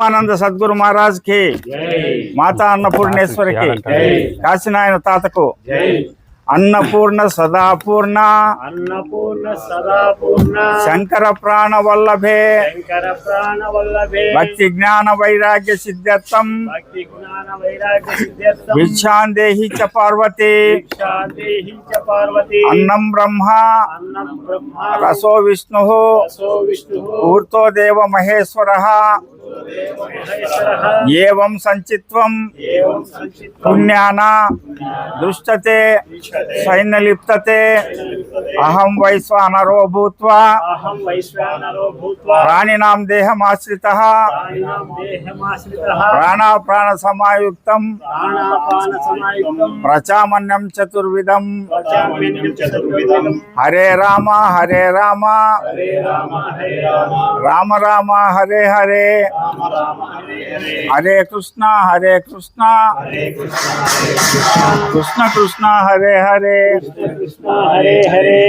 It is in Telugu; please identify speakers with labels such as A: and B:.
A: ఆనంద సద్గురు మహారాజ్కి మాతా అన్నపూర్ణేశ్వరికి కాశీనాయన తాతకు. అన్నపూర్ణ సదాపూర్ణ
B: అన్నపూర్ణ సదాపూర్ణ
A: శంకర ప్రాణ వల్లభే
B: శంకర ప్రాణ వల్లభే
A: భక్తి జ్ఞాన వైరాగ్య సిద్ధ్యర్థం
B: భక్తి జ్ఞాన వైరాగ్య సిద్ధ్యర్థం
A: విచ్ఛాందేహి చ పార్వతి
B: శాంతిహి చ పార్వతి
A: అన్నం బ్రహ్మ
B: అన్నం బ్రహ్మ
A: రసో విష్ణు
B: రసో విష్ణు
A: ఊర్తో దేవ మహేశ్వర ఏం సంచిత్వం పుణ్యాన దృష్టతే సైన్యలిప్తతే. అహం వైశ్వానరో భూత్వా.
B: అహం
A: ప్రాణినాం దేహమాశ్రిత. ప్రాణాప్రాణ సమాయుక్తం. ప్రచామన్యం చతుర్విధం. హరే రామ హరే రామ.
B: రామ రామ
A: హరే హరే.
B: హరే
A: కృష్ణ హరే కృష్ణ.
B: కృష్ణ హరే కృష్ణ
A: కృష్ణ కృష్ణ హరే. హరే
B: కృష్ణ హరే హరే.